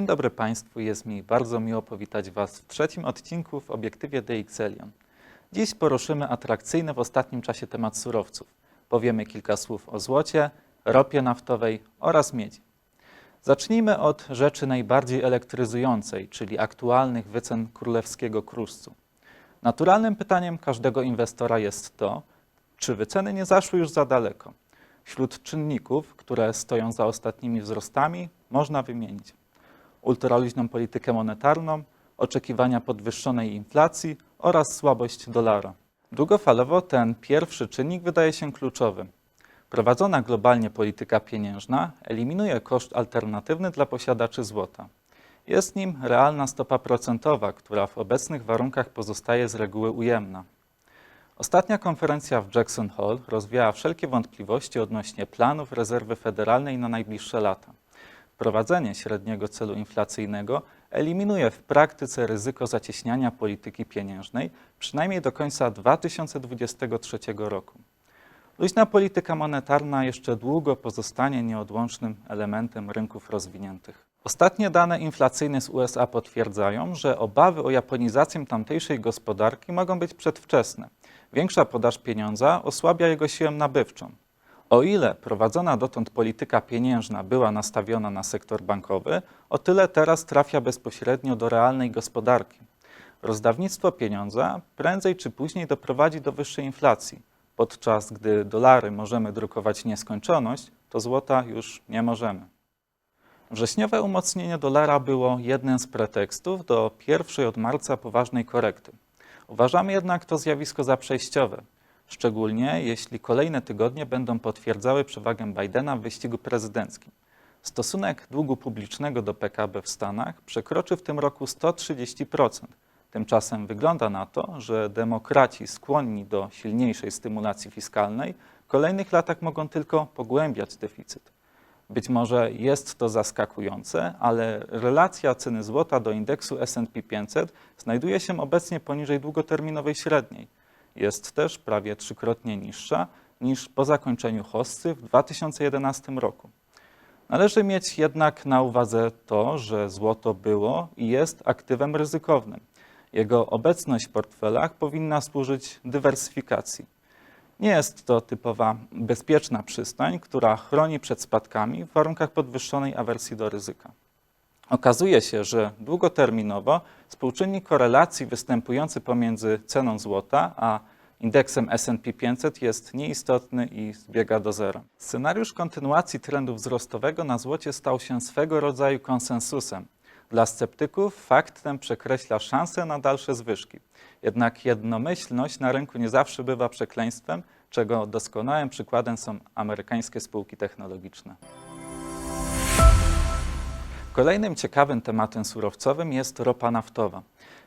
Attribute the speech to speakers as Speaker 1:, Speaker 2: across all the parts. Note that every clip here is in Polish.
Speaker 1: Dzień dobry Państwu, jest mi bardzo miło powitać Was w trzecim odcinku w obiektywie DXLion. Dziś poruszymy atrakcyjny w ostatnim czasie temat surowców. Powiemy kilka słów o złocie, ropie naftowej oraz miedzi. Zacznijmy od rzeczy najbardziej elektryzującej, czyli aktualnych wycen królewskiego kruszcu. Naturalnym pytaniem każdego inwestora jest to, czy wyceny nie zaszły już za daleko. Wśród czynników, które stoją za ostatnimi wzrostami, można wymienić ultraluźną politykę monetarną, oczekiwania podwyższonej inflacji oraz słabość dolara. Długofalowo ten pierwszy czynnik wydaje się kluczowy. Prowadzona globalnie polityka pieniężna eliminuje koszt alternatywny dla posiadaczy złota. Jest nim realna stopa procentowa, która w obecnych warunkach pozostaje z reguły ujemna. Ostatnia konferencja w Jackson Hole rozwiała wszelkie wątpliwości odnośnie planów rezerwy federalnej na najbliższe lata. Wprowadzenie średniego celu inflacyjnego eliminuje w praktyce ryzyko zacieśniania polityki pieniężnej, przynajmniej do końca 2023 roku. Luźna polityka monetarna jeszcze długo pozostanie nieodłącznym elementem rynków rozwiniętych. Ostatnie dane inflacyjne z USA potwierdzają, że obawy o japonizację tamtejszej gospodarki mogą być przedwczesne. Większa podaż pieniądza osłabia jego siłę nabywczą. O ile prowadzona dotąd polityka pieniężna była nastawiona na sektor bankowy, o tyle teraz trafia bezpośrednio do realnej gospodarki. Rozdawnictwo pieniądza prędzej czy później doprowadzi do wyższej inflacji. Podczas gdy dolary możemy drukować nieskończoność, to złota już nie możemy. Wrześniowe umocnienie dolara było jednym z pretekstów do pierwszej od marca poważnej korekty. Uważamy jednak to zjawisko za przejściowe szczególnie jeśli kolejne tygodnie będą potwierdzały przewagę Bidena w wyścigu prezydenckim. Stosunek długu publicznego do PKB w Stanach przekroczy w tym roku 130%. Tymczasem wygląda na to, że demokraci skłonni do silniejszej stymulacji fiskalnej w kolejnych latach mogą tylko pogłębiać deficyt. Być może jest to zaskakujące, ale relacja ceny złota do indeksu S&P 500 znajduje się obecnie poniżej długoterminowej średniej – jest też prawie trzykrotnie niższa niż po zakończeniu hossy w 2011 roku. Należy mieć jednak na uwadze to, że złoto było i jest aktywem ryzykownym. Jego obecność w portfelach powinna służyć dywersyfikacji. Nie jest to typowa bezpieczna przystań, która chroni przed spadkami w warunkach podwyższonej awersji do ryzyka. Okazuje się, że długoterminowo współczynnik korelacji występujący pomiędzy ceną złota a indeksem S&P 500 jest nieistotny i zbiega do zera. Scenariusz kontynuacji trendu wzrostowego na złocie stał się swego rodzaju konsensusem. Dla sceptyków fakt ten przekreśla szanse na dalsze zwyżki. Jednak jednomyślność na rynku nie zawsze bywa przekleństwem, czego doskonałym przykładem są amerykańskie spółki technologiczne. Kolejnym ciekawym tematem surowcowym jest ropa naftowa.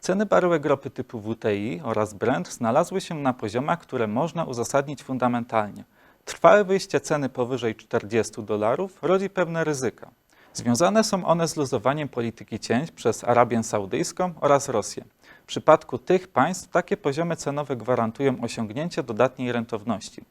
Speaker 1: Ceny baryłek ropy typu WTI oraz Brent znalazły się na poziomach, które można uzasadnić fundamentalnie. Trwałe wyjście ceny powyżej 40 dolarów rodzi pewne ryzyka. Związane są one z luzowaniem polityki cięć przez Arabię Saudyjską oraz Rosję. W przypadku tych państw takie poziomy cenowe gwarantują osiągnięcie dodatniej rentowności.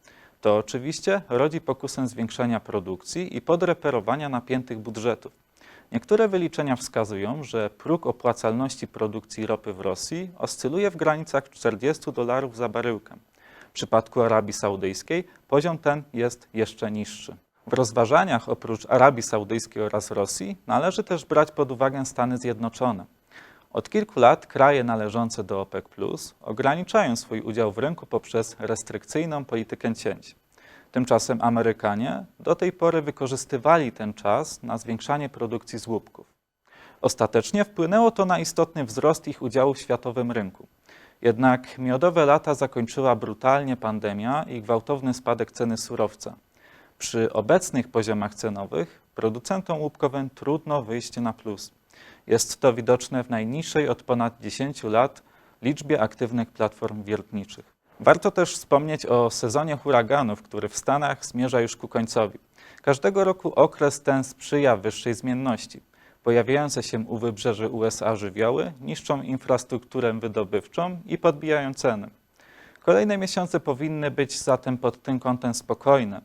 Speaker 1: To oczywiście rodzi pokusę zwiększania produkcji i podreperowania napiętych budżetów. Niektóre wyliczenia wskazują, że próg opłacalności produkcji ropy w Rosji oscyluje w granicach 40 dolarów za baryłkę. W przypadku Arabii Saudyjskiej poziom ten jest jeszcze niższy. W rozważaniach oprócz Arabii Saudyjskiej oraz Rosji należy też brać pod uwagę Stany Zjednoczone. Od kilku lat kraje należące do OPEC ograniczają swój udział w rynku poprzez restrykcyjną politykę cięć. Tymczasem Amerykanie do tej pory wykorzystywali ten czas na zwiększanie produkcji złupków. Ostatecznie wpłynęło to na istotny wzrost ich udziału w światowym rynku. Jednak miodowe lata zakończyła brutalnie pandemia i gwałtowny spadek ceny surowca. Przy obecnych poziomach cenowych producentom łupkowym trudno wyjść na plus. Jest to widoczne w najniższej od ponad 10 lat liczbie aktywnych platform wiertniczych. Warto też wspomnieć o sezonie huraganów, który w Stanach zmierza już ku końcowi. Każdego roku okres ten sprzyja wyższej zmienności. Pojawiające się u wybrzeży USA żywioły niszczą infrastrukturę wydobywczą i podbijają ceny. Kolejne miesiące powinny być zatem pod tym kątem spokojne.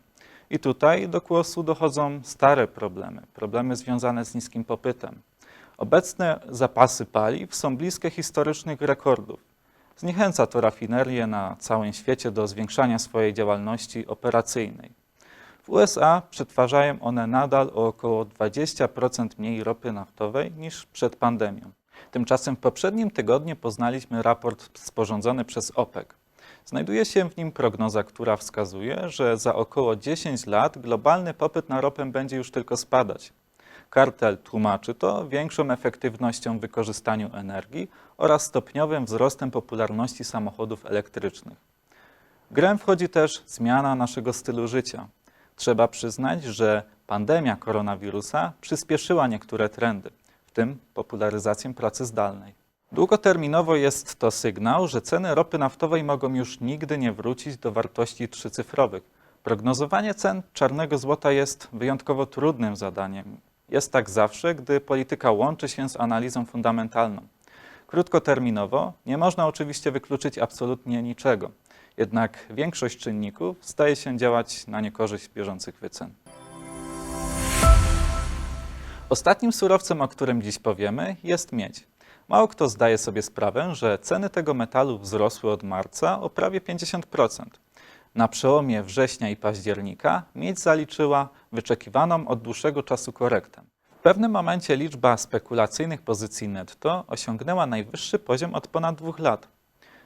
Speaker 1: I tutaj do głosu dochodzą stare problemy, problemy związane z niskim popytem. Obecne zapasy paliw są bliskie historycznych rekordów. Zniechęca to rafinerie na całym świecie do zwiększania swojej działalności operacyjnej. W USA przetwarzają one nadal o około 20% mniej ropy naftowej niż przed pandemią. Tymczasem w poprzednim tygodniu poznaliśmy raport sporządzony przez OPEC. Znajduje się w nim prognoza, która wskazuje, że za około 10 lat globalny popyt na ropę będzie już tylko spadać. Kartel tłumaczy to większą efektywnością w wykorzystaniu energii oraz stopniowym wzrostem popularności samochodów elektrycznych. W grę wchodzi też zmiana naszego stylu życia. Trzeba przyznać, że pandemia koronawirusa przyspieszyła niektóre trendy, w tym popularyzację pracy zdalnej. Długoterminowo jest to sygnał, że ceny ropy naftowej mogą już nigdy nie wrócić do wartości trzycyfrowych. Prognozowanie cen czarnego złota jest wyjątkowo trudnym zadaniem. Jest tak zawsze, gdy polityka łączy się z analizą fundamentalną. Krótkoterminowo nie można oczywiście wykluczyć absolutnie niczego, jednak większość czynników staje się działać na niekorzyść bieżących wycen. Ostatnim surowcem, o którym dziś powiemy, jest miedź. Mało kto zdaje sobie sprawę, że ceny tego metalu wzrosły od marca o prawie 50%. Na przełomie września i października miedź zaliczyła wyczekiwaną od dłuższego czasu korektę. W pewnym momencie liczba spekulacyjnych pozycji netto osiągnęła najwyższy poziom od ponad dwóch lat.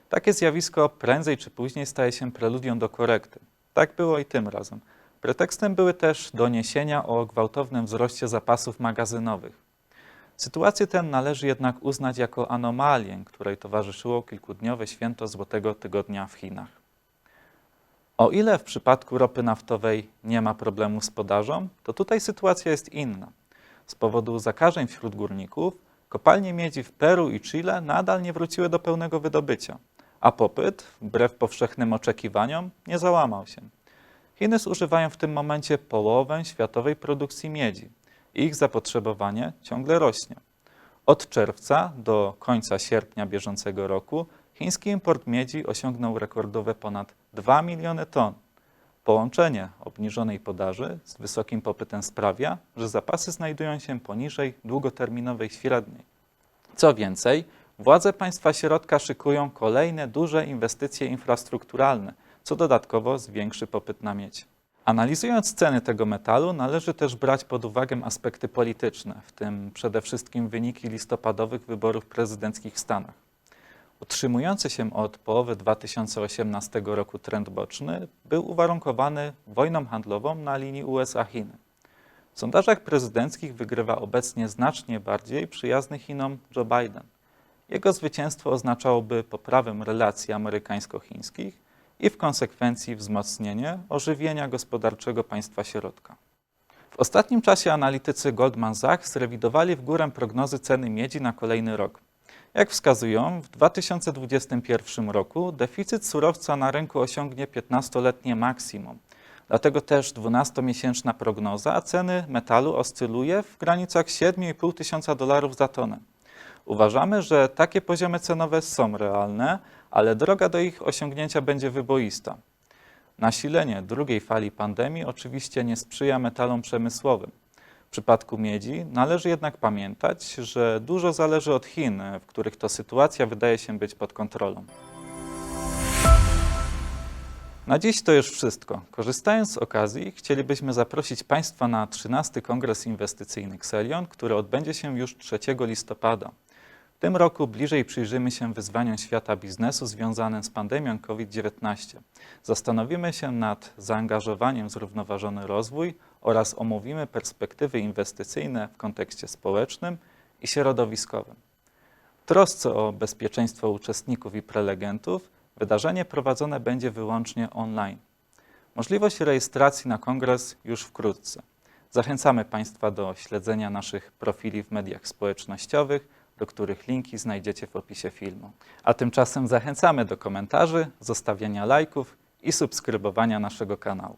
Speaker 1: Takie zjawisko prędzej czy później staje się preludią do korekty. Tak było i tym razem. Pretekstem były też doniesienia o gwałtownym wzroście zapasów magazynowych. Sytuację tę należy jednak uznać jako anomalię, której towarzyszyło kilkudniowe święto Złotego Tygodnia w Chinach. O ile w przypadku ropy naftowej nie ma problemu z podażą, to tutaj sytuacja jest inna. Z powodu zakażeń wśród górników kopalnie miedzi w Peru i Chile nadal nie wróciły do pełnego wydobycia, a popyt, wbrew powszechnym oczekiwaniom, nie załamał się. Chiny zużywają w tym momencie połowę światowej produkcji miedzi. Ich zapotrzebowanie ciągle rośnie. Od czerwca do końca sierpnia bieżącego roku chiński import miedzi osiągnął rekordowe ponad 2 miliony ton. Połączenie obniżonej podaży z wysokim popytem sprawia, że zapasy znajdują się poniżej długoterminowej średniej. Co więcej, władze państwa środka szykują kolejne duże inwestycje infrastrukturalne, co dodatkowo zwiększy popyt na miedź. Analizując ceny tego metalu, należy też brać pod uwagę aspekty polityczne, w tym przede wszystkim wyniki listopadowych wyborów prezydenckich w Stanach. Utrzymujący się od połowy 2018 roku trend boczny był uwarunkowany wojną handlową na linii USA-Chiny. W sondażach prezydenckich wygrywa obecnie znacznie bardziej przyjazny Chinom Joe Biden. Jego zwycięstwo oznaczałoby poprawę relacji amerykańsko-chińskich i w konsekwencji wzmocnienie ożywienia gospodarczego państwa środka. W ostatnim czasie analitycy Goldman Sachs zrewidowali w górę prognozy ceny miedzi na kolejny rok. Jak wskazują, w 2021 roku deficyt surowca na rynku osiągnie 15-letnie maksimum. Dlatego też 12-miesięczna prognoza ceny metalu oscyluje w granicach 7,5 tysiąca dolarów za tonę. Uważamy, że takie poziomy cenowe są realne, ale droga do ich osiągnięcia będzie wyboista. Nasilenie drugiej fali pandemii oczywiście nie sprzyja metalom przemysłowym. Przypadku miedzi należy jednak pamiętać, że dużo zależy od Chin, w których to sytuacja wydaje się być pod kontrolą. Na dziś to już wszystko. Korzystając z okazji, chcielibyśmy zaprosić Państwa na 13 Kongres Inwestycyjny Xelion, który odbędzie się już 3 listopada. W tym roku bliżej przyjrzymy się wyzwaniom świata biznesu związanym z pandemią COVID-19. Zastanowimy się nad zaangażowaniem w zrównoważony rozwój oraz omówimy perspektywy inwestycyjne w kontekście społecznym i środowiskowym. W trosce o bezpieczeństwo uczestników i prelegentów wydarzenie prowadzone będzie wyłącznie online. Możliwość rejestracji na kongres już wkrótce. Zachęcamy Państwa do śledzenia naszych profili w mediach społecznościowych, do których linki znajdziecie w opisie filmu. A tymczasem zachęcamy do komentarzy, zostawiania lajków i subskrybowania naszego kanału.